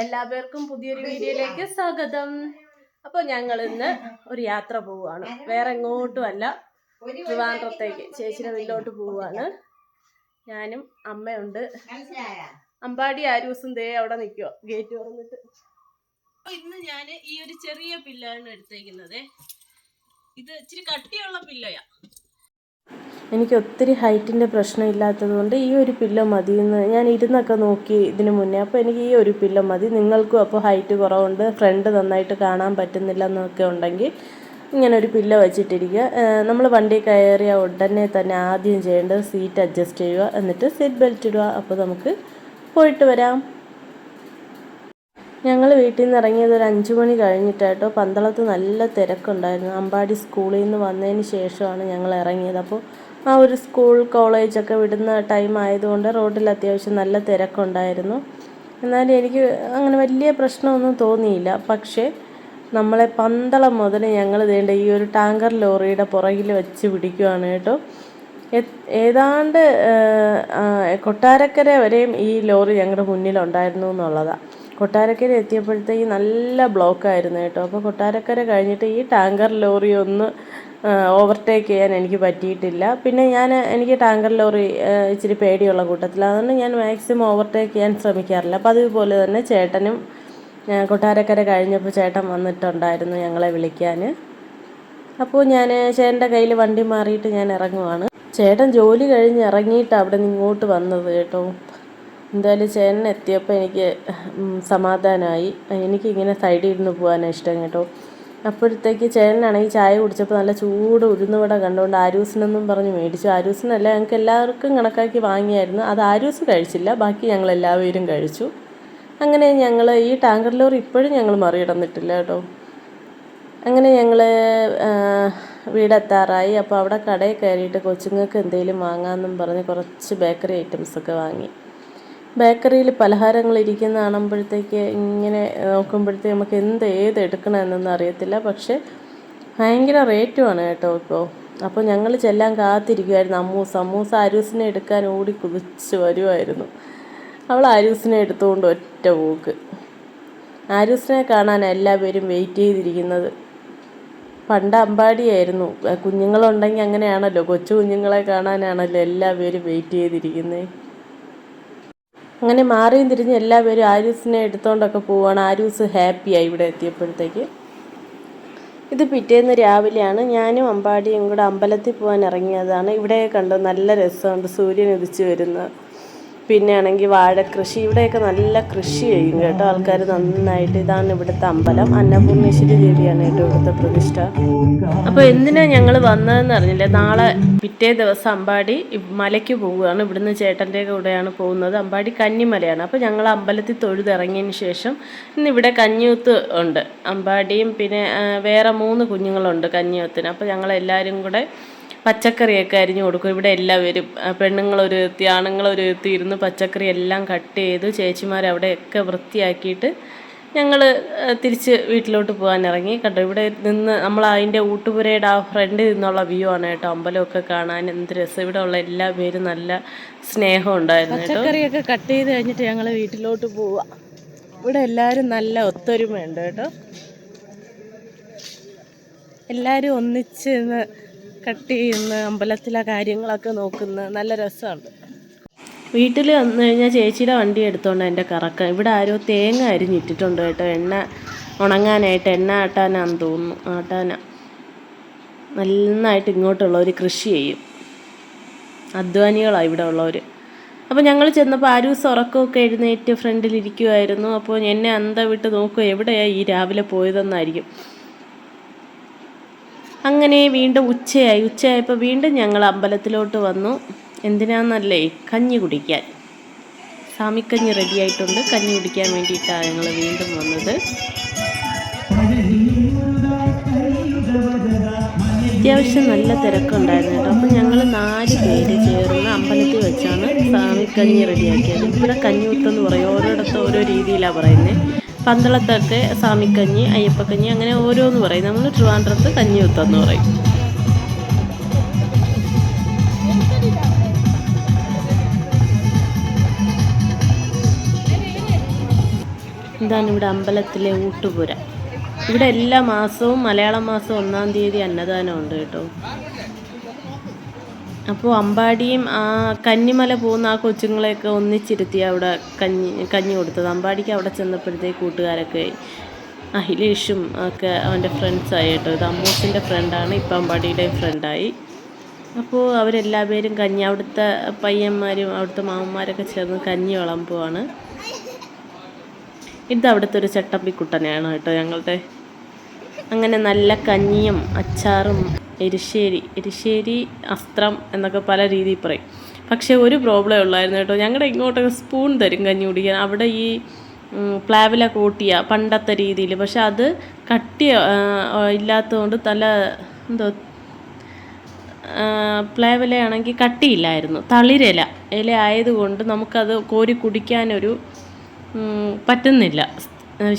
എല്ലാവർക്കും പുതിയൊരു വീഡിയോയിലേക്ക് സ്വാഗതം. അപ്പൊ ഞങ്ങൾ ഇന്ന് ഒരു യാത്ര പോവുകയാണ്. വേറെ എങ്ങോട്ടും അല്ല. ട്രിവാൻഡ്രത്തേക്ക് ചേച്ചിയുടെ വീട്ടിലോട്ട് പോവുകയാണ്. ഞാനും അമ്മയുണ്ട്. അമ്പാടി ആരൂസും ദേ അവിടെ നിൽക്കുക ഗേറ്റ് തുറന്നിട്ട്. ഇന്ന് ഞാൻ ഈ ഒരു ചെറിയ പില്ലാണ് എടുത്തേക്കുന്നത്. ഇത് ഇച്ചിരി കട്ടിയുള്ള പില്ലയാ. എനിക്ക് ഒത്തിരി ഹൈറ്റിന്റെ പ്രശ്നമില്ലാത്തത് കൊണ്ട് ഈ ഒരു പില്ലോ മതി എന്ന് ഞാൻ ഇരുന്നൊക്കെ നോക്കി ഇതിന് മുന്നേ. അപ്പോൾ എനിക്ക് ഈ ഒരു പില്ലോ മതി. നിങ്ങൾക്കും അപ്പോൾ ഹൈറ്റ് കുറവുണ്ട്. ഫ്രണ്ട് നന്നായിട്ട് കാണാൻ പറ്റുന്നില്ല എന്നൊക്കെ ഉണ്ടെങ്കിൽ ഇങ്ങനെ ഒരു പില്ലോ വെച്ചിട്ടിരിക്കുക. നമ്മൾ വണ്ടി കയറിയ ഉടനെ തന്നെ ആദ്യം ചെയ്യേണ്ടത് സീറ്റ് അഡ്ജസ്റ്റ് ചെയ്യുക. എന്നിട്ട് സീറ്റ് ബെൽറ്റ് ഇടുക. അപ്പോൾ നമുക്ക് പോയിട്ട് വരാം. ഞങ്ങൾ വീട്ടിൽ നിന്ന് ഇറങ്ങിയത് ഒരു അഞ്ച് മണി കഴിഞ്ഞിട്ടാട്ടോ. പന്തളത്ത് നല്ല തിരക്കുണ്ടായിരുന്നു. അമ്പാടി സ്കൂളിൽ നിന്ന് വന്നതിന് ശേഷമാണ് ഞങ്ങൾ ഇറങ്ങിയത്. അപ്പോൾ ആ ഒരു സ്കൂൾ കോളേജൊക്കെ വിടുന്ന ടൈം ആയതുകൊണ്ട് റോഡിൽ അത്യാവശ്യം നല്ല തിരക്കുണ്ടായിരുന്നു. എന്നാലും എനിക്ക് അങ്ങനെ വലിയ പ്രശ്നമൊന്നും തോന്നിയില്ല. പക്ഷേ നമ്മളെ പന്തളം മുതൽ ഞങ്ങൾ ഇതേണ്ട ഈ ഒരു ടാങ്കർ ലോറിയുടെ പുറകിൽ വെച്ച് പിടിക്കുവാണ് കേട്ടോ. ഏതാണ്ട് കൊട്ടാരക്കര വരെയും ഈ ലോറി ഞങ്ങളുടെ മുന്നിലുണ്ടായിരുന്നു എന്നുള്ളതാണ് കൊട്ടാരക്കര എത്തിയപ്പോഴത്തേക്ക് നല്ല ബ്ലോക്കായിരുന്നു കേട്ടോ. അപ്പോൾ കൊട്ടാരക്കര കഴിഞ്ഞിട്ട് ഈ ടാങ്കർ ലോറി ഒന്ന് ഓവർടേക്ക് ചെയ്യാൻ എനിക്ക് പറ്റിയിട്ടില്ല. പിന്നെ ഞാൻ എനിക്ക് ടാങ്കർ ലോറി ഇച്ചിരി പേടിയുള്ള കൂട്ടത്തിൽ അതുകൊണ്ട് ഞാൻ മാക്സിമം ഓവർടേക്ക് ചെയ്യാൻ ശ്രമിക്കാറില്ല. അപ്പോൾ അതുപോലെ തന്നെ ചേട്ടനും കൊട്ടാരക്കര കഴിഞ്ഞപ്പോൾ ചേട്ടൻ വന്നിട്ടുണ്ടായിരുന്നു ഞങ്ങളെ വിളിക്കാൻ അപ്പോൾ ഞാൻ ചേട്ടന്റെ കയ്യിൽ വണ്ടി മാറിയിട്ട് ഞാൻ ഇറങ്ങുവാണ്. ചേട്ടൻ ജോലി കഴിഞ്ഞ് ഇറങ്ങിയിട്ട് അവിടെ നിന്ന് ഇങ്ങോട്ട് വന്നത് കേട്ടോ. എന്തായാലും ചേട്ടൻ എത്തിയപ്പോൾ എനിക്ക് സമാധാനമായി. എനിക്കിങ്ങനെ സൈഡിൽ ഇരുന്ന് പോകാനാണ് ഇഷ്ടം കേട്ടോ. അപ്പോഴത്തേക്ക് ചേട്ടനാണെങ്കിൽ ചായ കുടിച്ചപ്പോൾ നല്ല ചൂട് ഉഴുന്നുവട കണ്ടുകൊണ്ട് ആരൂസിനെന്നും പറഞ്ഞ് മേടിച്ചു. ആരൂസിനല്ല ഞങ്ങൾക്ക് എല്ലാവർക്കും കണക്കാക്കി വാങ്ങിയായിരുന്നു. അത് ആരൂസ് കഴിച്ചില്ല ബാക്കി ഞങ്ങൾ എല്ലാവരും കഴിച്ചു. അങ്ങനെ ഞങ്ങൾ ഈ ടാങ്കർ ലോറി ഇപ്പോഴും ഞങ്ങൾ മറികടന്നിട്ടില്ല കേട്ടോ. അങ്ങനെ ഞങ്ങൾ വീടെത്താറായി. അപ്പോൾ അവിടെ കടയിൽ കയറിയിട്ട് കൊച്ചുങ്ങൾക്ക് എന്തെങ്കിലും വാങ്ങാമെന്നും പറഞ്ഞ് കുറച്ച് ബേക്കറി ഐറ്റംസൊക്കെ വാങ്ങി. ബേക്കറിയിൽ പലഹാരങ്ങൾ ഇരിക്കുന്ന കാണുമ്പോഴത്തേക്ക് ഇങ്ങനെ നോക്കുമ്പോഴത്തേക്ക് നമുക്ക് എന്ത് ഏത് എടുക്കണമെന്നൊന്നും അറിയത്തില്ല. പക്ഷേ ഭയങ്കര റേറ്റുമാണ് കേട്ടോ ഇപ്പോൾ അപ്പോൾ ഞങ്ങൾ ചെല്ലാൻ കാത്തിരിക്കുമായിരുന്നു അമ്മൂസ് അമ്മൂസ് അരൂസിനെ എടുക്കാൻ ഓടി കുതിച്ച് വരുമായിരുന്നു അവൾ ആരൂസിനെ എടുത്തുകൊണ്ട് ഒറ്റ പോക്ക്. ആരൂസിനെ കാണാൻ എല്ലാവരും വെയിറ്റ് ചെയ്തിരിക്കുന്നത്. പണ്ട് അമ്പാടിയായിരുന്നു. കുഞ്ഞുങ്ങളുണ്ടെങ്കിൽ അങ്ങനെയാണല്ലോ. കൊച്ചു കുഞ്ഞുങ്ങളെ കാണാനാണല്ലോ എല്ലാവരും വെയിറ്റ് ചെയ്തിരിക്കുന്നത് അങ്ങനെ മാറിയും തിരിഞ്ഞ് എല്ലാവരും ആരൂസിനെ എടുത്തോണ്ടൊക്കെ പോവാണ്. ആരൂസ് ഹാപ്പിയായി ഇവിടെ എത്തിയപ്പോഴത്തേക്ക്. ഇത് പിറ്റേന്ന് രാവിലെയാണ്. ഞാനും അമ്പാടിയും കൂടെ അമ്പലത്തിൽ പോകാൻ ഇറങ്ങിയതാണ്. ഇവിടെ കണ്ടു നല്ല രസമുണ്ട് സൂര്യൻ ഉദിച്ചു വരുന്നത്. പിന്നെ ആണെങ്കിൽ കൃഷി. ഇവിടെയൊക്കെ നല്ല കൃഷി ചെയ്യും കേട്ടോ ആൾക്കാർ നന്നായിട്ട്. ഇതാണ് ഇവിടുത്തെ അമ്പലം. അന്നപൂർണേശ്വരി ദേവിയാണ് കേട്ടോ ഇവിടുത്തെ പ്രതിഷ്ഠ. അപ്പോൾ എന്തിനാ ഞങ്ങൾ വന്നതെന്ന് അറിഞ്ഞില്ല. നാളെ പിറ്റേ ദിവസം അമ്പാടി മലയ്ക്ക് പോവുകയാണ്. ഇവിടുന്ന് ചേട്ടന്റെ കൂടെയാണ് പോകുന്നത്. അമ്പാടി കന്നിമലയാണ്. അപ്പോൾ ഞങ്ങൾ അമ്പലത്തിൽ തൊഴുതിറങ്ങിയതിന് ശേഷം ഇന്ന് ഇവിടെ കഞ്ഞിയൂത്ത് ഉണ്ട്. അമ്പാടിയും പിന്നെ വേറെ മൂന്ന് കുഞ്ഞുങ്ങളുണ്ട് കഞ്ഞിയൂത്തിന്. അപ്പോൾ ഞങ്ങളെല്ലാവരും കൂടെ പച്ചക്കറിയൊക്കെ അരിഞ്ഞു കൊടുക്കും. ഇവിടെ എല്ലാവരും പെണ്ണുങ്ങളൊരു എത്തി ആണുങ്ങളൊരു ഇരുന്ന് പച്ചക്കറി എല്ലാം കട്ട് ചെയ്ത്. ചേച്ചിമാർ അവിടെയൊക്കെ വൃത്തിയാക്കിയിട്ട് ഞങ്ങൾ തിരിച്ച് വീട്ടിലോട്ട് പോകാൻ ഇറങ്ങി. കേട്ടോ ഇവിടെ നിന്ന് നമ്മൾ അതിന്റെ ഊട്ടുപുരയുടെ ആ ഫ്രണ്ടിൽ നിന്നുള്ള വ്യൂ ആണ് കേട്ടോ. അമ്പലമൊക്കെ കാണാൻ എന്ത് രസം. ഇവിടെ ഉള്ള എല്ലാ പേരും നല്ല സ്നേഹം ഉണ്ടായിരുന്നു പച്ചക്കറിയൊക്കെ കട്ട് ചെയ്ത് കഴിഞ്ഞിട്ട് ഞങ്ങൾ വീട്ടിലോട്ട് പോവാം. ഇവിടെ എല്ലാവരും നല്ല ഒത്തൊരുമയുണ്ട് കേട്ടോ. എല്ലാവരും ഒന്നിച്ച് കട്ട് ചെയ്യുന്ന അമ്പലത്തിലെ കാര്യങ്ങളൊക്കെ നോക്കുന്ന നല്ല രസമുണ്ട്. വീട്ടിൽ വന്നു കഴിഞ്ഞാൽ ചേച്ചിയുടെ വണ്ടി എടുത്തോണ്ട് എന്റെ കറക്കം. ഇവിടെ ആരോ തേങ്ങ അരിഞ്ഞിട്ടിട്ടുണ്ട് കേട്ടോ. എണ്ണ ഉണങ്ങാനായിട്ട് എണ്ണ ആട്ടാനാന്ന് തോന്നുന്നു. ആട്ടാന. നന്നായിട്ട് ഇങ്ങോട്ടുള്ളവർ കൃഷി ചെയ്യും. അധ്വാനികളാണ് ഇവിടെ ഉള്ളവർ അപ്പോൾ ഞങ്ങൾ ചെന്നപ്പോൾ ആരൂസ് ഉറക്കമൊക്കെ എഴുന്നേറ്റ് ഫ്രണ്ടിലിരിക്കുമായിരുന്നു അപ്പോൾ എന്നെ അന്ത വിട്ട് നോക്കുക എവിടെയാണ് ഈ രാവിലെ പോയതെന്നായിരിക്കും. അങ്ങനെ വീണ്ടും ഉച്ചയായി. ഉച്ചയായപ്പോൾ വീണ്ടും ഞങ്ങൾ അമ്പലത്തിലോട്ട് വന്നു. എന്തിനാണെന്നല്ലേ കഞ്ഞി കുടിക്കാൻ. സാമിക്കഞ്ഞി റെഡിയായിട്ടുണ്ട് കഞ്ഞി കുടിക്കാൻ വേണ്ടിയിട്ടാണ് ഞങ്ങൾ വീണ്ടും വന്നത്. അത്യാവശ്യം നല്ല തിരക്കുണ്ടായിരുന്നു കേട്ടോ. അപ്പോൾ ഞങ്ങൾ നാല് പേര് ചേർന്ന് അമ്പലത്തിൽ വെച്ചാണ് സാമിക്കഞ്ഞി റെഡിയാക്കിയത് ഇവിടെ കഞ്ഞിയൂത്തെന്ന് പറയും. ഓരോരിടത്തും ഓരോ രീതിയിലാണ് പറയുന്നത് പന്തളത്തൊക്കെ സാമിക്കഞ്ഞി അയ്യപ്പക്കഞ്ഞി അങ്ങനെ ഓരോന്ന് പറയും. നമ്മൾ ട്രിവാൻഡ്രത്ത് കഞ്ഞി കഞ്ഞിയൂത്തെന്ന് പറയും. ഇതാണ് ഇവിടെ അമ്പലത്തിലെ ഊട്ടുപുര. ഇവിടെ എല്ലാ മാസവും മലയാളം മാസം ഒന്നാം തീയതി അന്നദാനം ഉണ്ട് കേട്ടോ. അപ്പോൾ അമ്പാടിയും ആ കന്നിമല പോകുന്ന ആ കൊച്ചുങ്ങളെയൊക്കെ ഒന്നിച്ചിരുത്തി അവിടെ കഞ്ഞി കഞ്ഞി കൊടുത്തത്. അമ്പാടിക്ക് അവിടെ ചെന്നപ്പോഴത്തേക്ക് കൂട്ടുകാരൊക്കെ. അഖിലേഷും ഒക്കെ അവന്റെ ഫ്രണ്ട്സായി കേട്ടോ ഇത് അമ്മൂസിന്റെ ഫ്രണ്ടാണ് ഇപ്പം അമ്പാടിയുടെ ഫ്രണ്ടായി അപ്പോൾ അവരെല്ലാ പേരും കഞ്ഞി അവിടുത്തെ പയ്യന്മാരും അവിടുത്തെ മാമന്മാരൊക്കെ ചേർന്ന് കഞ്ഞി വിളമ്പുവാണ് ഇത് അവിടുത്തെ ഒരു ചട്ടമ്പിക്കുട്ടനെയാണ് കേട്ടോ ഞങ്ങളുടെ. അങ്ങനെ നല്ല കഞ്ഞിയും അച്ചാറും എരിശ്ശേരി എരിശ്ശേരി അസ്ത്രം എന്നൊക്കെ പല രീതിയിൽ പറയും. പക്ഷേ ഒരു പ്രോബ്ലം ഉള്ളായിരുന്നു കേട്ടോ. ഞങ്ങളുടെ ഇങ്ങോട്ടൊക്കെ സ്പൂൺ തരും കഞ്ഞി കുടിക്കാൻ. അവിടെ ഈ പ്ലാവില കൂട്ടിയ പണ്ടത്തെ രീതിയിൽ പക്ഷെ അത് കട്ടിയ ഇല്ലാത്തതുകൊണ്ട് നല്ല എന്തോ പ്ലാവിലയാണെങ്കിൽ കട്ടിയില്ലായിരുന്നു. തളിരില ഇല ആയതുകൊണ്ട് നമുക്കത് കോരി കുടിക്കാനൊരു പറ്റുന്നില്ല.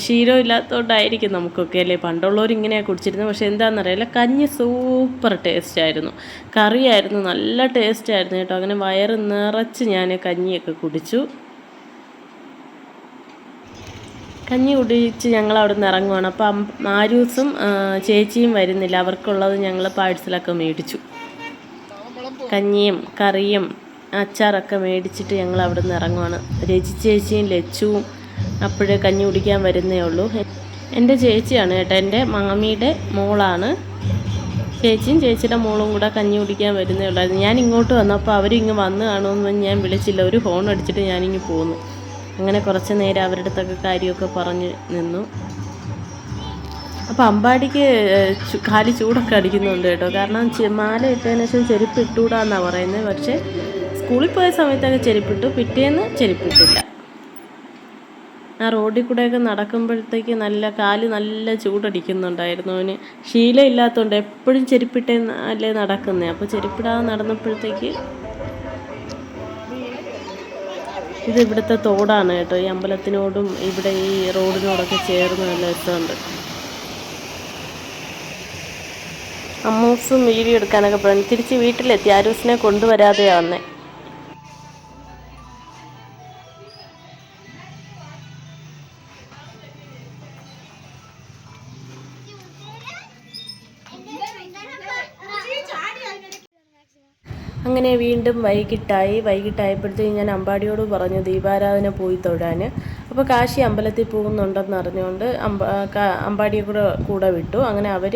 ശീലം ഇല്ലാത്തതുകൊണ്ടായിരിക്കും നമുക്കൊക്കെ അല്ലേ? പണ്ടുള്ളവർ ഇങ്ങനെയാണ് കുടിച്ചിരുന്നത്. പക്ഷേ എന്താണെന്നറിയില്ല കഞ്ഞി സൂപ്പർ ടേസ്റ്റ് ആയിരുന്നു. കറിയായിരുന്നു നല്ല ടേസ്റ്റ് ആയിരുന്നു കേട്ടോ. അങ്ങനെ വയറ് നിറച്ച് ഞാൻ കഞ്ഞിയൊക്കെ കുടിച്ചു. കഞ്ഞി കുടിച്ച് ഞങ്ങൾ അവിടെ നിന്ന് ഇറങ്ങുവാണ്. അപ്പം ആരൂസും ചേച്ചിയും വരുന്നില്ല. അവർക്കുള്ളത് ഞങ്ങൾ പാഴ്സലൊക്കെ മേടിച്ചു. കഞ്ഞിയും കറിയും അച്ചാറൊക്കെ മേടിച്ചിട്ട് ഞങ്ങൾ അവിടെ നിന്ന് ഇറങ്ങുവാണ്. രചി ചേച്ചിയും ലച്ചുവും അപ്പോഴേ കഞ്ഞി കുടിക്കാൻ വരുന്നേ ഉള്ളൂ. എന്റെ ചേച്ചിയാണ് കേട്ടോ. എന്റെ മാമിയുടെ മോളാണ്. ചേച്ചിയും ചേച്ചിയുടെ മോളും കൂടെ കഞ്ഞി കുടിക്കാൻ വരുന്നേ ഉള്ളായിരുന്നു. ഞാൻ ഇങ്ങോട്ട് വന്നപ്പോൾ അവരിങ്ങ് വന്ന് കാണുമെന്ന് ഞാൻ വിളിച്ചില്ല. ഒരു ഫോൺ അടിച്ചിട്ട് ഞാനിങ്ങ് പോന്നു. അങ്ങനെ കുറച്ച് നേരം അവരുടെ അടുത്തൊക്കെ കാര്യമൊക്കെ പറഞ്ഞ് നിന്നു. അപ്പോൾ അമ്പാടിക്ക് കാലി ചൂടൊക്കെ അടിക്കുന്നുണ്ട് കേട്ടോ. കാരണം മാല ഇട്ടതിന് ശേഷം ചെരുപ്പ് ഇട്ടുകൂടാന്നാണ് പറയുന്നത്. പക്ഷേ സ്കൂളിൽ പോയ സമയത്തൊക്കെ ചെരുപ്പിട്ടു. പിറ്റേന്ന് ചെരുപ്പിട്ടില്ല. ആ റോഡിൽ കൂടെയൊക്കെ നടക്കുമ്പോഴത്തേക്ക് നല്ല കാൽ നല്ല ചൂടടിക്കുന്നുണ്ടായിരുന്നു അവന്. ശീലമില്ലാത്തതുകൊണ്ട് എപ്പോഴും ചെരുപ്പിട്ടേ അല്ലേ നടക്കുന്നത് അപ്പോൾ ചെരുപ്പിടാതെ നടന്നപ്പോഴത്തേക്ക് ഇത് ഇവിടുത്തെ തോടാണ് കേട്ടോ. ഈ അമ്പലത്തിനോടും ഇവിടെ ഈ റോഡിനോടൊക്കെ ചേർന്ന് നല്ല രസമുണ്ട്. അമ്മൂസും വീഡിയോ എടുക്കാനൊക്കെ പറഞ്ഞു. തിരിച്ച് വീട്ടിലെത്തി. ആരൂസിനെ കൊണ്ടുവരാതെയാണ് വന്നേ. അങ്ങനെ വീണ്ടും വൈകിട്ടായി വൈകിട്ടായപ്പോഴത്തേക്കും ഞാൻ അമ്പാടിയോട് പറഞ്ഞു ദീപാരാധന പോയി തൊഴാൻ. അപ്പോൾ കാശി അമ്പലത്തിൽ പോകുന്നുണ്ടെന്ന് അറിഞ്ഞുകൊണ്ട് അമ്പ അമ്പാടിയെ കൂടെ കൂടെ വിട്ടു. അങ്ങനെ അവർ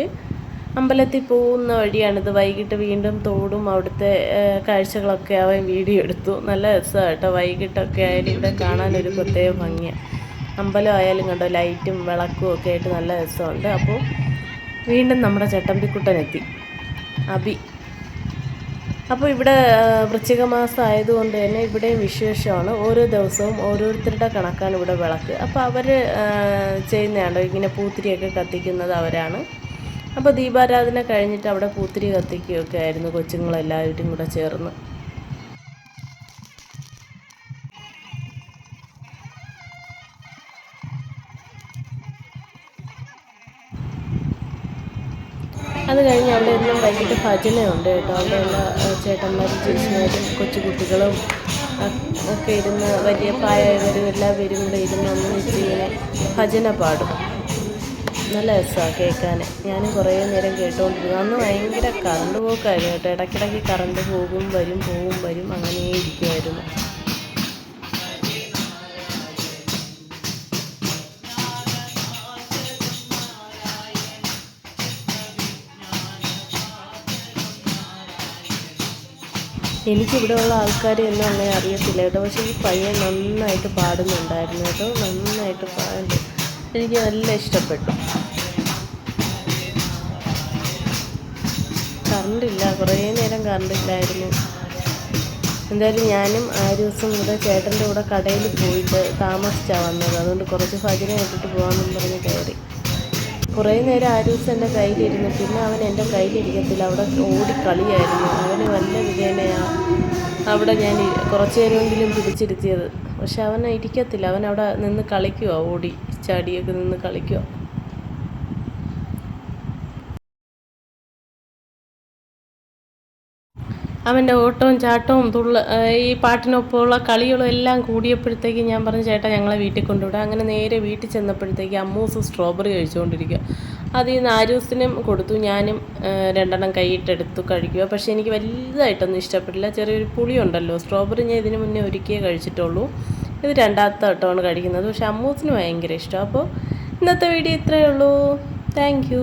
അമ്പലത്തിൽ പോകുന്ന വഴിയാണിത് വൈകിട്ട് വീണ്ടും തോടും അവിടുത്തെ കാഴ്ചകളൊക്കെ അവൻ വീഡിയോ എടുത്തു. നല്ല രസമാണ് കേട്ടോ. വൈകിട്ടൊക്കെ ആയാലും ഇവിടെ ഒരു പ്രത്യേക ഭംഗിയാണ് അമ്പലം ആയാലും കണ്ടോ ലൈറ്റും വിളക്കും ഒക്കെ ആയിട്ട് നല്ല രസമുണ്ട്. അപ്പോൾ വീണ്ടും നമ്മുടെ ചട്ടമ്പിക്കുട്ടനെത്തി അബി. അപ്പോൾ ഇവിടെ വൃശ്ചിക മാസം ആയതുകൊണ്ട് തന്നെ ഇവിടെയും വിശേഷമാണ്. ഓരോ ദിവസവും ഓരോരുത്തരുടെ കണക്കാണ് ഇവിടെ വിളക്ക്. അപ്പോൾ അവർ ചെയ്യുന്നതാണ്? ഇങ്ങനെ പൂത്തിരിയൊക്കെ കത്തിക്കുന്നത് അവരാണ്. അപ്പോൾ ദീപാരാധന കഴിഞ്ഞിട്ട് അവിടെ പൂത്തിരി കത്തിക്കുകയൊക്കെ ആയിരുന്നു കൊച്ചുങ്ങളെല്ലാവരും കൂടെ ചേർന്ന്. അത് കഴിഞ്ഞ് വൈകിട്ട് ഭജനയുണ്ട് കേട്ടോ. അവിടെ എല്ലാ ഏഹ്, ചേട്ടന്മാരും ചേച്ചിമാരും കൊച്ചു കുട്ടികളും അ- ഒക്കെ ഇരുന്ന് വലിയ പ്രായമായവരും എല്ലാവരും കൂടെ ഇരുന്ന് ഒന്നിച്ച് ഇങ്ങനെ ഭജന പാടും. നല്ല രസമാണ് കേൾക്കാൻ. ഞാനും കുറേ നേരം കേട്ടുകൊണ്ടിരുന്നു അന്ന് ഭയങ്കര കറണ്ട് പോക്കായിരുന്നു കേട്ടോ. ഇടയ്ക്കിടയ്ക്ക് കറണ്ട് പോകും വരും പോവും വരും അങ്ങനെ ഇരിക്കുമായിരുന്നു എനിക്കിവിടെ ഉള്ള ആൾക്കാർ ഒന്നും അങ്ങനെ അറിയത്തില്ല. കേട്ടോ പക്ഷേ ഈ പയ്യൻ നന്നായിട്ട് പാടുന്നുണ്ടായിരുന്നു. കേട്ടോ നന്നായിട്ട് പാടുന്നു എനിക്ക് നല്ല ഇഷ്ടപ്പെട്ടു. കറണ്ടില്ല. കുറേ നേരം കറണ്ടില്ലായിരുന്നു. എന്തായാലും ഞാനും ആ ദിവസം കൂടെ ചേട്ടന്റെ കൂടെ കടയിൽ പോയിട്ട് താമസിച്ചാണ് വന്നത്. അതുകൊണ്ട് കുറച്ച് ഭജന ഇട്ടിട്ട് പോകാമെന്നും പറഞ്ഞ് കയറി. കുറേ നേരം ആ ദിവസം എന്റെ കയ്യിലിരുന്നു പിന്നെ അവൻ എന്റെ കയ്യിലിരിക്കത്തില്ല. അവിടെ ഓടി കളിയായിരുന്നു. അവന് വല്ല വിധേനയാണ് അവിടെ ഞാൻ കുറച്ച് നേരമെങ്കിലും പിടിച്ചിരുത്തിയത്. പക്ഷെ അവൻ ഇരിക്കത്തില്ല. അവൻ അവിടെ നിന്ന് കളിക്കുക ഓടി ചാടിയൊക്കെ നിന്ന് കളിക്കുക അവന്റെ ഓട്ടവും ചാട്ടവും തുള്ള ഈ പാട്ടിനൊപ്പമുള്ള കളികളും എല്ലാം കൂടിയപ്പോഴത്തേക്ക് ഞാൻ പറഞ്ഞു ചേട്ടാ ഞങ്ങളെ വീട്ടിൽ കൊണ്ടുവിടാം. അങ്ങനെ നേരെ വീട്ടിൽ ചെന്നപ്പോഴത്തേക്ക് അമ്മൂസ് സ്ട്രോബെറി കഴിച്ചുകൊണ്ടിരിക്കുക. അത് ഈ നാരൂസിനും കൊടുത്തു ഞാനും രണ്ടെണ്ണം കൈയിട്ടെടുത്തു കഴിക്കുക. പക്ഷേ എനിക്ക് വലുതായിട്ടൊന്നും ഇഷ്ടപ്പെട്ടില്ല. ചെറിയൊരു പുളിയുണ്ടല്ലോ സ്ട്രോബെറി ഞാൻ ഇതിനു മുന്നേ ഒരുക്കിയേ കഴിച്ചിട്ടുള്ളൂ. ഇത് രണ്ടാമത്തെ വട്ടമാണ് കഴിക്കുന്നത്. പക്ഷേ അമ്മൂസിന് ഭയങ്കര ഇഷ്ടം. അപ്പോൾ ഇന്നത്തെ വീഡിയോ ഇത്രയേ ഉള്ളൂ. താങ്ക്